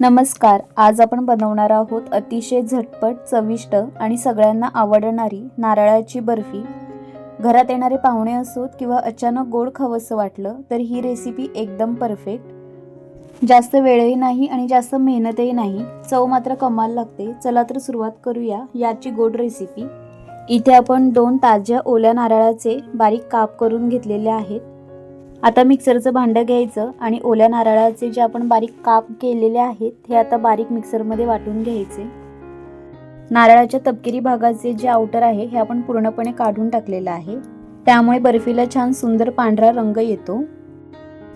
नमस्कार आज आपण बनवणार आहोत अतिशय झटपट चविष्ट आणि सगळ्यांना आवडणारी नारळाची बर्फी. घरात येणारे पाहुणे असोत किंवा अचानक गोड खावंसं वाटलं तर ही रेसिपी एकदम परफेक्ट जास्त वेळही नाही आणि जास्त मेहनतही नाही. चव मात्र कमाल लागते. चला तर सुरुवात करूया याची गोड रेसिपी इथे आपण दोन ताज्या ओल्या नारळाचे बारीक काप करून घेतलेले आहेत. आता मिक्सरचं भांडं घ्यायचं आणि ओल्या नारळाचे जे आपण बारीक काप केलेले आहेत हे आता बारीक मिक्सरमध्ये वाटून घ्यायचे. नारळाच्या तपकिरी भागाचे जे आउटर आहे हे आपण पूर्णपणे काढून टाकलेलं आहे. त्यामुळे बर्फीला छान सुंदर पांढरा रंग येतो.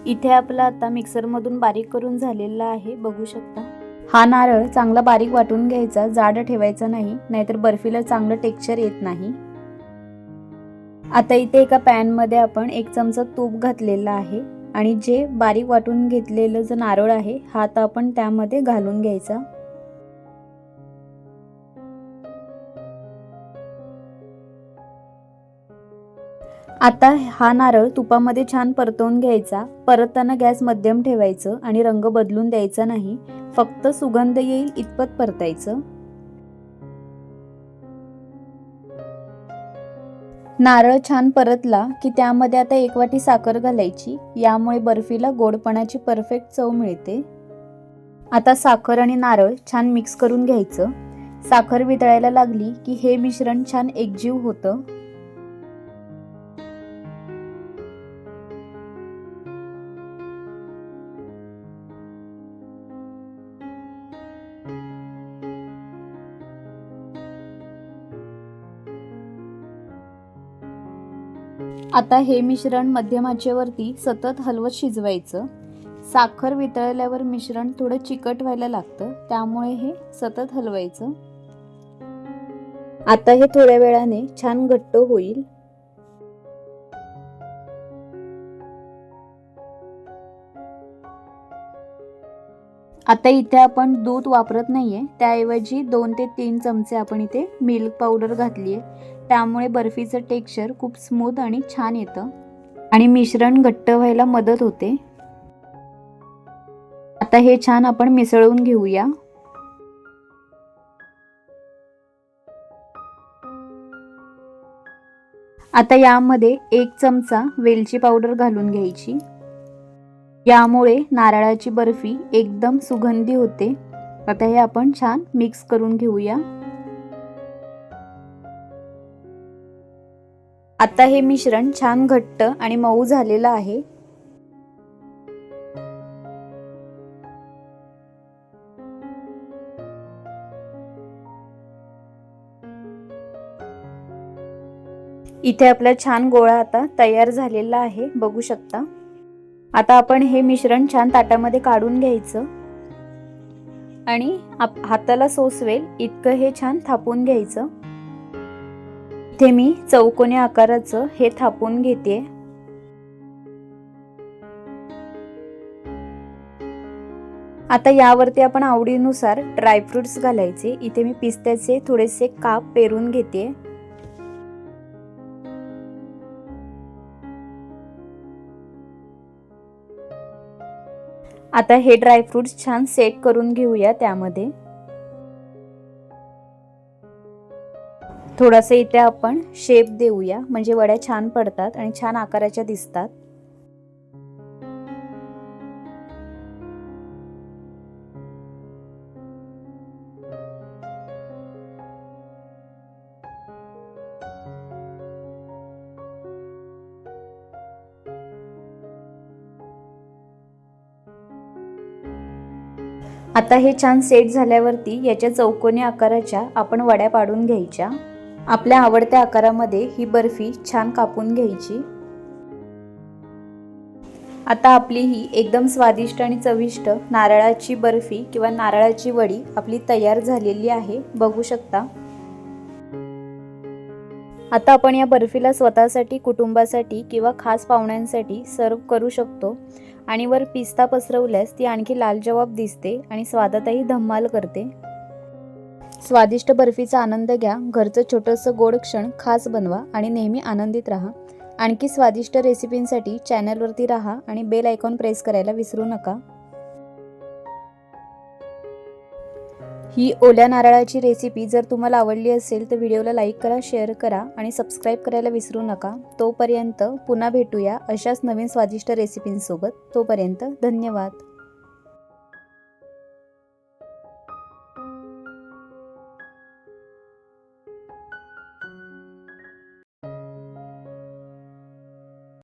इथे आपला आता मिक्सरमधून बारीक करून झालेला आहे बघू शकता. हा नारळ चांगला बारीक वाटून घ्यायचा जाड ठेवायचा नाही नाहीतर बर्फीला चांगलं टेक्स्चर येत नाही. आता इथे एका पॅनमध्ये आपण एक चमचा तूप घातलेला आहे आणि जे बारीक वाटून घेतलेलं जो नारळ आहे हा आता आपण त्यामध्ये घालून घ्यायचा. आता हा नारळ तुपामध्ये छान परतवून घ्यायचा. परतताना गॅस मध्यम ठेवायचं आणि रंग बदलून द्यायचा नाही. फक्त सुगंध येईल इतपत परतायचं. नारळ छान परतला की त्यामध्ये आता एक वाटी साखर घालायची. यामुळे बर्फीला गोडपणाची परफेक्ट चव मिळते. आता साखर आणि नारळ छान मिक्स करून घ्यायचं. साखर वितळायला लागली की हे मिश्रण छान एकजीव होतं. आता हे मिश्रण मध्यमाचेवरती सतत हलवत शिजवायचं. साखर वितळल्यावर मिश्रण थोडं चिकट व्हायला लागतं त्यामुळे हे सतत हलवायचं. आता हे थोड्या वेळाने छान घट्ट होईल. आता इथे आपण दूध वापरत नाहीये त्याऐवजी दोन ते तीन चमचे आपण इथे मिल्क पावडर घातली आहे त्यामुळे बर्फीचं टेक्स्चर खूप स्मूथ आणि छान येतं. आणि मिश्रण घट्ट व्हायला मदत होते. आता हे छान आपण मिसळून घेऊया. आता यामध्ये एक चमचा वेलची पावडर घालून घ्यायची. यामुळे नारळाची बर्फी एकदम सुगंधी होते. आता हे आपण छान मिक्स करून घेऊया. आता हे मिश्रण छान घट्ट आणि मऊ झालेलं आहे. इथे आपला छान गोळा आता तयार झालेला आहे बघू शकता. आता आपण हे मिश्रण छान ताटामध्ये काढून घ्यायचं. आणि हाताला सोसवेल इतकं हे छान थापून घ्यायचं. इथे मी चौकोनी आकाराचं हे थापून घेते. आता यावरती आपण आवडीनुसार ड्रायफ्रुट्स घालायचे. इथे मी पिस्त्याचे थोडेसे काप पेरून घेते. आता हे ड्रायफ्रुट्स छान सेट करून घेऊया त्यामध्ये. थोडासा इथे आपण शेप देऊया. म्हणजे वड्या छान पडतात आणि छान आकाराच्या दिसतात. आता हे छान सेट झाल्यावरती याच्या चौकोनी आकाराच्या आपण वड्या पाडून घ्यायच्या. आपल्या आवडत्या आकारामध्ये ही बर्फी छान कापून घ्यायची. आता आपली ही एकदम स्वादिष्ट आणि चविष्ट नारळाची बर्फी किंवा नारळाची वडी आपली तयार झालेली आहे. बघू शकता. आता आपण या बर्फीला स्वतःसाठी कुटुंबासाठी किंवा खास पाहुण्यांसाठी सर्व करू शकतो आणि वर पिस्ता पसरवल्यास ती आणखी लाल जवाब दिसते आणि स्वादातही धम्माल करते. स्वादिष्ट बर्फीचा आनंद घ्या घरचं छोटंसं गोड क्षण खास बनवा आणि नेहमी आनंदित राहा. आणखी स्वादिष्ट रेसिपींसाठी चॅनलवरती राहा आणि बेल आयकॉन प्रेस करायला विसरू नका. ही ओल्या नारळाची रेसिपी जर तुम्हाला आवडली असेल तर व्हिडिओला लाईक करा शेअर करा आणि सबस्क्राईब करायला विसरू नका. तोपर्यंत पुन्हा भेटूया अशाच नवीन स्वादिष्ट रेसिपींसोबत. तोपर्यंत धन्यवाद.